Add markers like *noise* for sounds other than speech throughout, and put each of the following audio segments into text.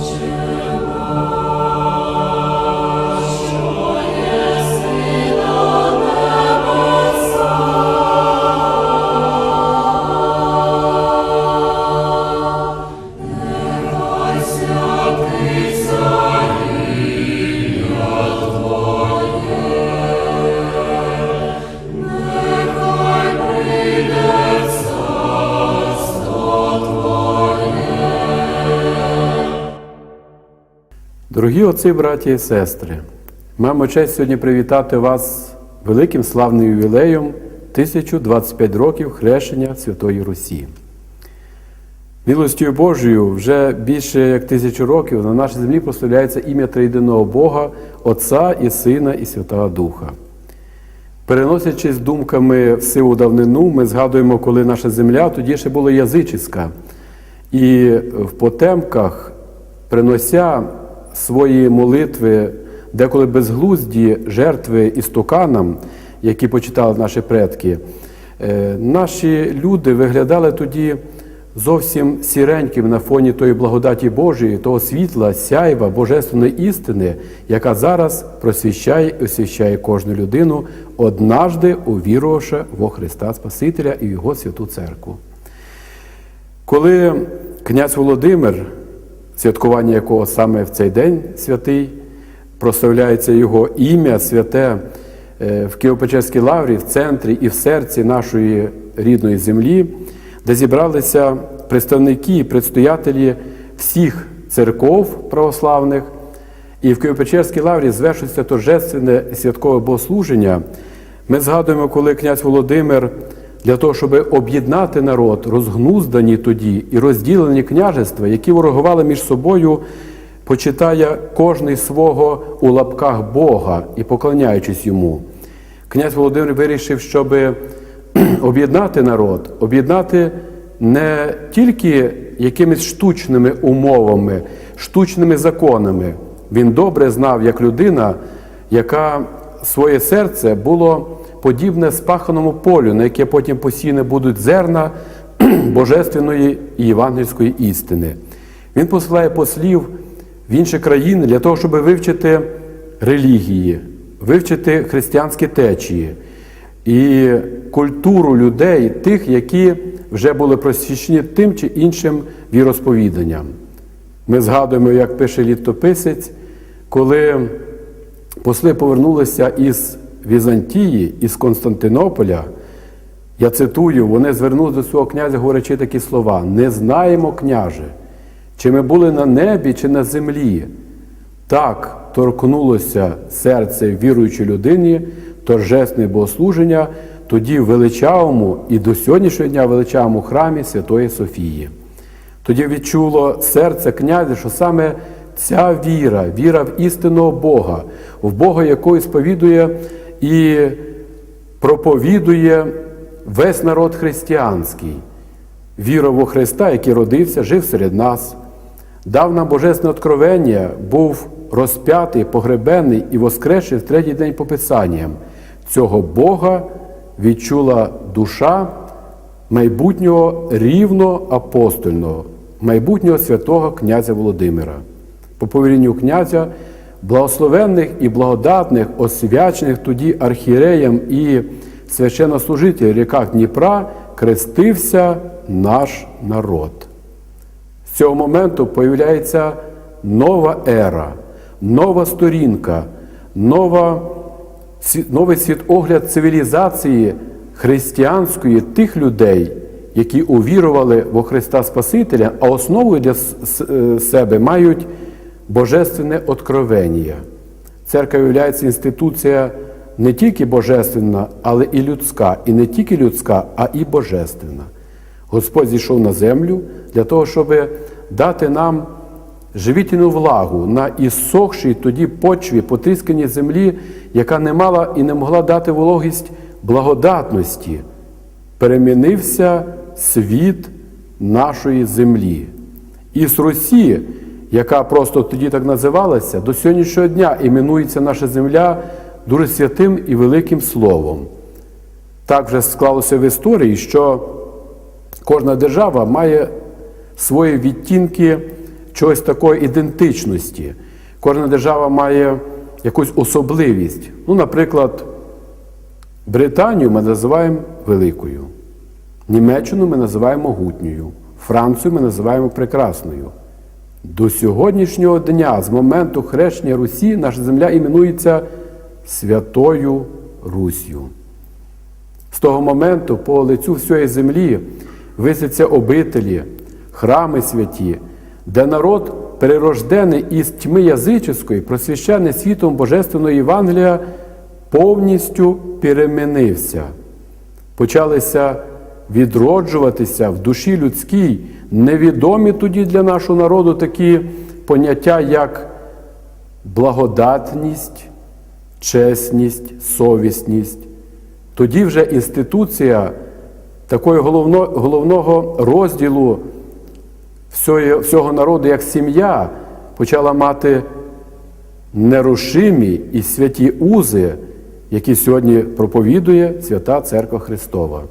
you. Дорогі отці, браті і сестри, маємо честь сьогодні привітати вас великим славним ювілеєм 1025 років хрещення Святої Русі. Милостю Божою вже більше як тисячу років на нашій землі прославляється ім'я Триєдиного Бога, Отця і Сина і Святого Духа. Переносячись думками в сиву давнину, ми згадуємо, коли наша земля тоді ще була язичська. І в потемках, принося свої молитви, деколи безглузді жертви істуканам, які почитали наші предки, е, наші люди виглядали тоді зовсім сіреньким на фоні тої благодаті Божої, того світла, сяйва, божественної істини, яка зараз просвіщає і освящає кожну людину, однажди увірувавши во Христа Спасителя і в Його святу церкву. Коли князь Володимир, святкування якого саме в цей день святий, прославляється його ім'я святе е, в Києво-Печерській лаврі, в центрі і в серці нашої рідної землі, де зібралися представники і предстоятелі всіх церков православних. І в Києво-Печерській лаврі звершується торжественне святкове богослуження. Ми згадуємо, коли князь Володимир для того, щоб об'єднати народ, розгнуздані тоді і розділені княжества, які ворогували між собою, почитає кожний свого у лапках Бога і поклоняючись йому. Князь Володимир вирішив, щоб *clears throat* об'єднати народ, об'єднати не тільки якимись штучними умовами, штучними законами. Він добре знав, як людина, яка своє серце було подібне спаханому полю, на яке потім посіяне будуть зерна *clears throat* божественної і євангельської істини. Він посилає послів в інші країни для того, щоб вивчити релігії, вивчити християнські течії і культуру людей, тих, які вже були просвічені тим чи іншим віросповіданням. Ми згадуємо, як пише літописець, коли посли повернулися із Візантії, із Константинополя, я цитую, вони звернулися до свого князя, говорячи такі слова: не знаємо, княже, чи ми були на небі, чи на землі. Так торкнулося серце віруючої людині, торжесне богослуження тоді в величавому і до сьогоднішнього дня величавому храмі Святої Софії. Тоді відчуло серце князя, що саме ця віра, віра в істинного Бога, в Бога, який сповідує і проповідує весь народ християнський, віра во Христа, який родився, жив серед нас, дав нам божественне откровення, був розп'ятий, погребений і воскресший в третій день по Писанням. Цього Бога відчула душа майбутнього рівно апостольного, майбутнього святого князя Володимира. По повелінню князя, благословенних і благодатних, освячених тоді архієреям і священнослужителів в ріках Дніпра, крестився наш народ. З цього моменту появляється нова ера, нова сторінка, нова, новий світогляд цивілізації християнської тих людей, які увірували во Христа Спасителя, а основою для себе мають божественне откровення. Церква є інституція не тільки божественна, але і людська, і не тільки людська, а і божественна. Господь зійшов на землю для того, щоб дати нам живітельну влагу на ісохшій тоді почві, потисканій землі, яка не мала і не могла дати вологість благодатності. Перемінився світ нашої землі. Із Росії, яка просто тоді так називалася, до сьогоднішнього дня іменується наша земля дуже святим і великим словом. Так вже склалося в історії, що кожна держава має свої відтінки чогось такої ідентичності. Кожна держава має якусь особливість. Ну, наприклад, Британію ми називаємо великою, Німеччину ми називаємо могутньою, Францію ми називаємо прекрасною. До сьогоднішнього дня, з моменту хрещення Русі, наша земля іменується Святою Русью. З того моменту по лицю всієї землі висяться обителі, храми святі, де народ, перерождений із тьми язичської, просвящений світом Божественного Євангелія, повністю перемінився. Почалися відроджуватися в душі людській невідомі тоді для нашого народу такі поняття, як благодатність, чесність, совісність. Тоді вже інституція такого головно, головного розділу всього, всього народу, як сім'я, почала мати нерушимі і святі узи, які сьогодні проповідує Свята Церква Христова.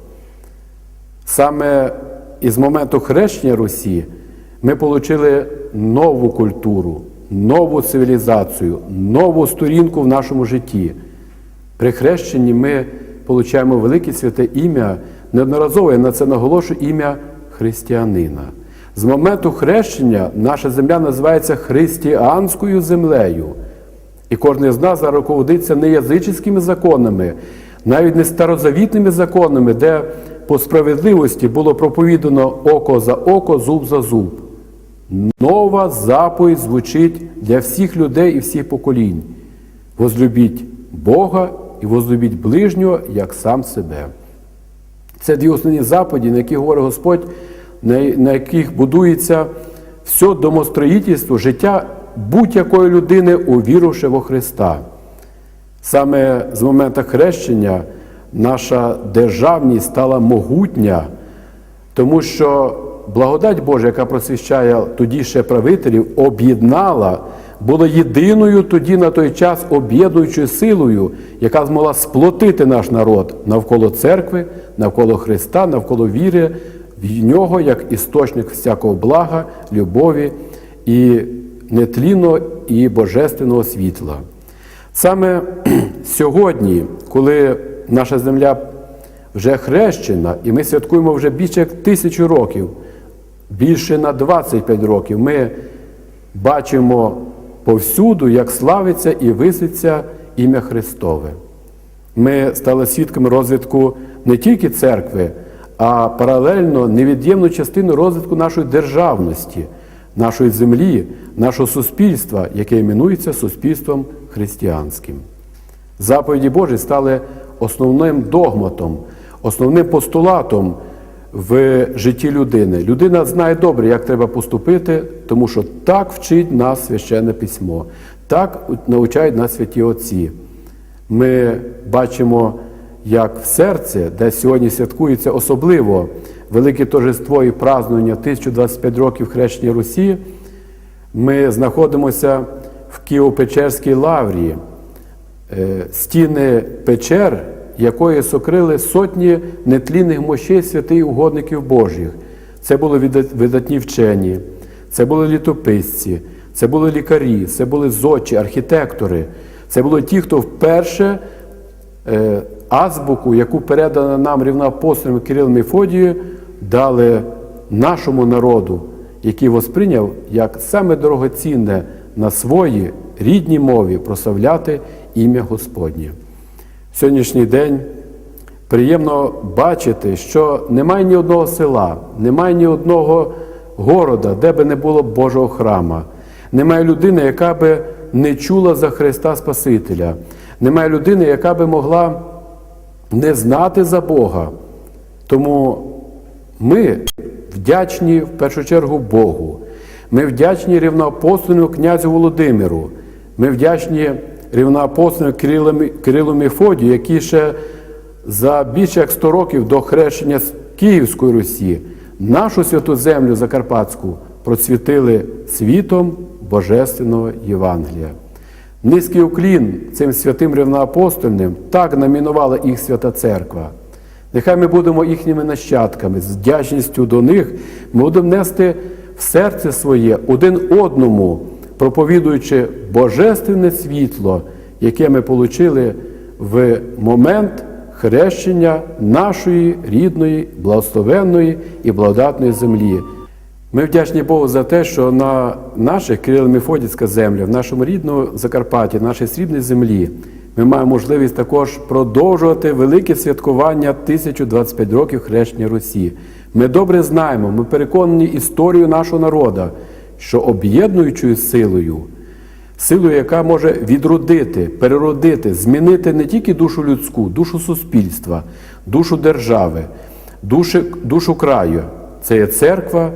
Саме із моменту хрещення Русі ми отримали нову культуру, нову цивілізацію, нову сторінку в нашому житті. При хрещенні ми отримуємо велике святе ім'я, неодноразово я на це наголошую ім'я християнина. З моменту хрещення наша земля називається християнською землею. І кожен з нас зараз руководиться не язичськими законами, навіть не старозавітними законами, де по справедливості було проповідано око за око, зуб за зуб. Нова заповідь звучить для всіх людей і всіх поколінь. Возлюбіть Бога і возлюбіть ближнього як сам себе. Це дві основні заповіді, на які говорить Господь, на яких будується все домостроїтельство, життя будь-якої людини, увіривши во Христа. Саме з моменту хрещення наша державність стала могутня, тому що благодать Божа, яка просвіщає тоді ще правителів, об'єднала, була єдиною тоді на той час об'єднуючою силою, яка змогла сплотити наш народ навколо церкви, навколо Христа, навколо віри в нього як істочник всякого блага, любові і нетлінного і божественного світла. Саме *clears throat* сьогодні, коли наша земля вже хрещена, і ми святкуємо вже більше як тисячу років, більше на 25 років, ми бачимо повсюду, як славиться і виситься ім'я Христове. Ми стали свідками розвитку не тільки церкви, а паралельно невід'ємну частину розвитку нашої державності, нашої землі, нашого суспільства, яке іменується суспільством християнським. Заповіді Божі стали основним догматом, основним постулатом в житті людини. Людина знає добре, як треба поступити, тому що так вчить нас священне письмо, так навчають нас святі Отці. Ми бачимо, як в серці, де сьогодні святкується особливо велике торжество і празднування 1025 років хрещення Русі, ми знаходимося в Києво-Печерській лаврі, стіни печер, якої сокрили сотні нетлінних мощей святих угодників Божих. Це були видатні вчені, це були літописці, це були лікарі, це були зодчі, архітектори. Це були ті, хто вперше е, азбуку, яку передана нам рівноапостолом Кирилом Мефодією, дали нашому народу, який восприйняв як саме дорогоцінне на своїй рідній мові прославляти ім'я Господнє. Сьогоднішній день приємно бачити, що немає ні одного села, немає ні одного города, де би не було Божого храма. Немає людини, яка би не чула за Христа Спасителя. Немає людини, яка би могла не знати за Бога. Тому ми вдячні в першу чергу Богу. Ми вдячні рівноапостольному князю Володимиру. Ми вдячні рівноапостолу Кирилу Мефодію, який ще за більше як 100 років до хрещення Київської Русі нашу святу землю Закарпатську процвітили світом Божественного Євангелія. Низький уклін цим святим рівноапостольним так намінувала їх свята церква. Нехай ми будемо їхніми нащадками, з вдячністю до них ми будемо нести в серце своє один одному, проповідуючи божественне світло, яке ми отримали в момент хрещення нашої рідної, благословенної і благодатної землі. Ми вдячні Богу за те, що на наших Кирило-Мефодівська земля, в нашому рідному Закарпатті, нашій срібній землі, ми маємо можливість також продовжувати велике святкування 1025 років хрещення Русі. Ми добре знаємо, ми переконані історію нашого народу, що об'єднуючою силою, силою, яка може відродити, переродити, змінити не тільки душу людську, душу суспільства, душу держави, душу, душу краю. Це є церква,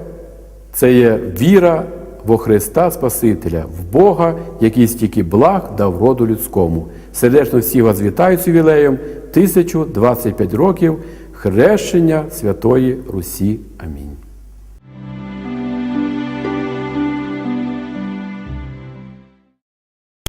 це є віра во Христа Спасителя, в Бога, який стільки благ дав роду людському. Сердечно всіх вас вітаю з ювілеєм 1025 років хрещення Святої Русі. Амінь.